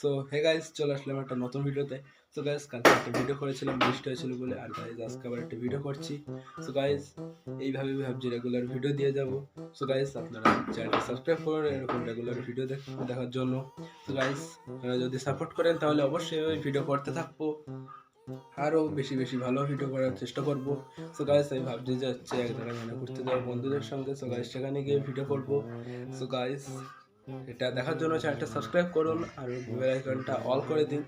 So hey guys চলে আসলাম একটা নতুন ভিডিওতে। সো গাইস কালকে একটা ভিডিও করেছিলাম, বৃষ্টি হয়েছিল বলে। আর গাইস আজকে আবার একটা ভিডিও করছি। সো গাইস এইভাবে ভাবছি রেগুলার ভিডিও দিয়ে যাব। সো গাইস আপনারা চ্যানেলটা সাবস্ক্রাইব করুন এরকম রেগুলার ভিডিও দেখার জন্য। সো গাইস আপনারা যদি সাপোর্ট করেন, তাহলে অবশ্যই ওই ভিডিও করতে থাকব। আরও বেশি বেশি ভালো ভিডিও করার চেষ্টা করব। সো গাইস আমি ভাবছি যে হচ্ছে এক জায়গায় ঘুরতে যাব বন্ধুদের সঙ্গে। সো গাইস সেখানে গিয়ে ভিডিও করব। সো গাইস এটা দেখার জন্য চ্যানেলটা সাবস্ক্রাইব করুন আর বেল আইকনটা অল করে দিন।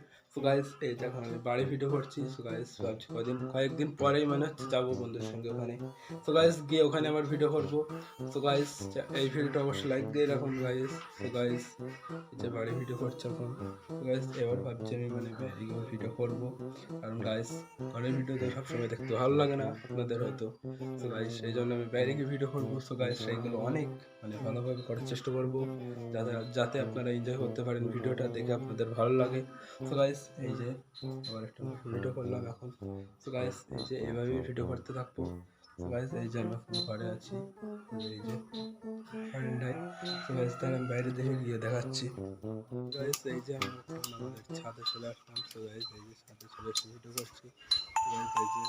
গাইস এই দেখুন আমি বাড়ি ভিডিও করছি। সো গাইস ভাবছি কদিন, কয়েকদিন পরেই মানে হচ্ছে যাব বন্ধুদের সঙ্গে ওখানে। সো গাইস গিয়ে ওখানে আবার ভিডিও করব। সো গাইস এই ভিডিওটা অবশ্যই লাইক দিয়ে রাখুন গাইস সো গাইস যে বাড়ি ভিডিও করছে এখন। গাইস এবার ভাবছি আমি মানে বাইরে ভিডিও করব। কারণ গাইস ঘরের ভিডিও তো সবসময় দেখতে ভালো লাগে না আপনাদের হয়তো সো গাইস এই জন্য আমি বাইরে গিয়ে ভিডিও করব। সো গাইস সেইগুলো অনেক মানে ভালোভাবে করার চেষ্টা করব। যাতে যাতে আপনারা এনজয় করতে পারেন ভিডিওটা দেখে আপনাদের ভালো লাগে। সো গাইস এই যে আবার একটা ভিডিও করলাম এখন। সো গাইস এই যে এভাবেই ভিডিও করতে থাকব। সো গাইস এই যে আমরা ঘরে আছি। এই যে ঠান্ডায়। সো গাইস তাহলে আমি বাইরে দেখে গিয়ে দেখাচ্ছি। গাইস এই যে আমি আমাদের ছাদে চলে আসলাম। সো গাইস এই যে ছাদে চলে এসে ভিডিও করছি। গাইস এই যে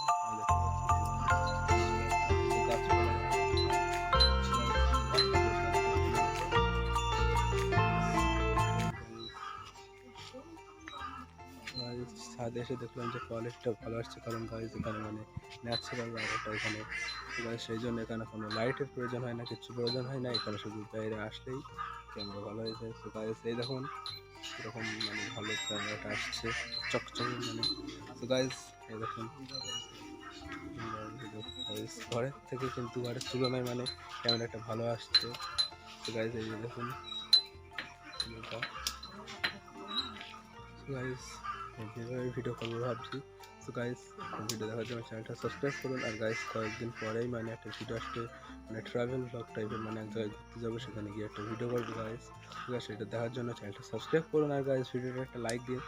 ছাদে এসে দেখলাম যে কোয়ালিটিটা ভালো আসছে। কারণ গাইস এখানে মানে ন্যাচারাল লাইটটা এখানে। সেই জন্য এখানে কোনো লাইটের প্রয়োজন হয় না, কিছু প্রয়োজন হয় না। এখানে শুধু বাইরে আসলেই ক্যামেরা ভালো হয়ে যায়। তো গাইস এই দেখুন, এরকম মানে ভালো ক্যামেরাটা আসছে। চকচকে মানে। তো গাইজ এই দেখুন। ঘরের থেকে কিন্তু ঘরের তুলনায় মানে ক্যামেরাটা ভালো আসছে। তো গাইজ এই দেখুন। গাইস যেভাবে ভিডিও করব ভাবছি। তো গাইস ভিডিও দেখার জন্য চ্যানেলটা সাবস্ক্রাইব করুন। আর গাইস কয়েকদিন পরেই মানে একটা ভিডিও আসবে। মানে ট্রাভেল ব্লগ টাইপের মানে এক জায়গায় ঘুরতে যাব সেখানে গিয়ে একটা ভিডিও করব গাইস আছে সেটা দেখার জন্য চ্যানেলটা সাবস্ক্রাইব করুন। আর গাইস ভিডিওটা একটা লাইক দিন।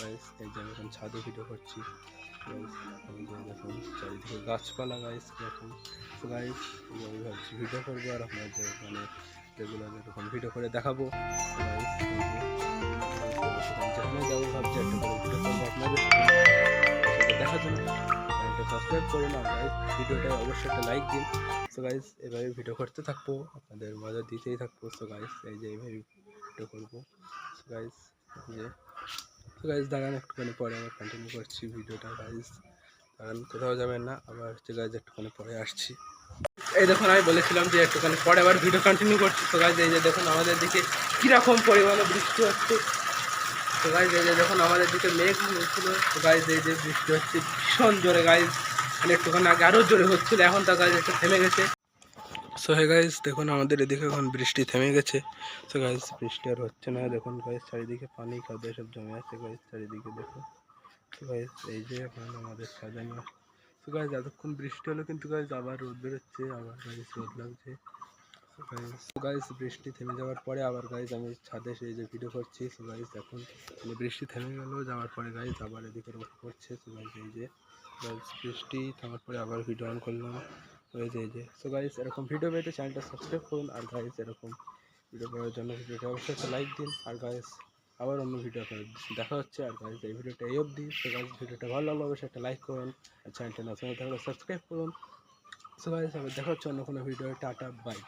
গাইস এই যে আমি এখন ছাদে ভিডিও করছি। গাইস দেখুন, চারিদিকে গাছপালা গাইস দেখুন। গাইস আমি ভাবছি ভিডিও করব। আর আপনাদের মানে রেগুলার এরকম ভিডিও করে দেখাবো। এই যাব একটা করে করুন আর ভিডিওটা অবশ্যই একটা লাইক দিন। সো গাইস এভাবে ভিডিও করতে থাকব, আপনাদের মজা দিতেই থাকব। সো গাইস এই যে এইভাবে ভিডিও করব। সো গাইস যে সো গাইস দাঁড়ান একটুখানি পরে আবার কন্টিনিউ করছি ভিডিওটা গাইস দাঁড়ান, কোথাও যাবেন না, আবার হচ্ছে গাইজ একটুখানি পরে আসছি। এই দেখুন, আমি বলেছিলাম যে একটুখানি পরে আবার ভিডিও কন্টিনিউ করছি। তো গাইজ এই যে দেখুন, আমাদের দিকে কীরকম পরিমাণে বৃষ্টি হচ্ছে। তো গাইজ এই যে দেখুন, আমাদের দিকে মেঘ হয়েছিল। তো গাইজ এই যে বৃষ্টি হচ্ছে ভীষণ জোরে গাইজ মানে একটুখানি আগে আরও জোরে হচ্ছিল, এখন তো গাইজ একটু থেমে গেছে। সো হে গাইজ দেখুন, আমাদের এদিকে এখন বৃষ্টি থেমে গেছে। সো গাইজ বৃষ্টি আর হচ্ছে না। দেখুন গাইজ চারিদিকে পানি, খাদ্য সব জমে আছে গাইজ চারিদিকে দেখুন। গাইজ এই যে এখন আমাদের সাজানো তো গাইজ এতক্ষণ বৃষ্টি হলো কিন্তু গাইজ আবার রোদ বেরোচ্ছে, আবার গাইজ রোদ লাগছে। তো গাইজ বৃষ্টি থেমে যাওয়ার পরে আবার গাইজ আমি ছাদে সেই যে ভিডিও করছি সো গাইজ এখন মানে বৃষ্টি থেমে গেল, যাওয়ার পরে গাইজ আবার এদিকে রোদ পড়ছে সো গাইজ এই যে গাইজ বৃষ্টি থামার পরে আবার ভিডিও অন করলাম। ওই যে, এই যে সো গাইজ এরকম ভিডিও পেতে চ্যানেলটা সাবস্ক্রাইব করুন, আর গাইজ এরকম ভিডিও পাওয়ার জন্য ভিডিওটা অবশ্যই একটা লাইক দিন, আর গাইজ আবার অন্য ভিডিও দেখা হচ্ছে। আর গাইজ এই ভিডিওটা এই অবধি। তো গাইজ ভিডিওটা ভালো লাগল অবশ্যই একটা লাইক করুন আর চ্যানেলটা নতুন থাকলে সাবস্ক্রাইব করুন। সো গাইজ দেখা হচ্ছে অন্য কোনো ভিডিও টাটা বাই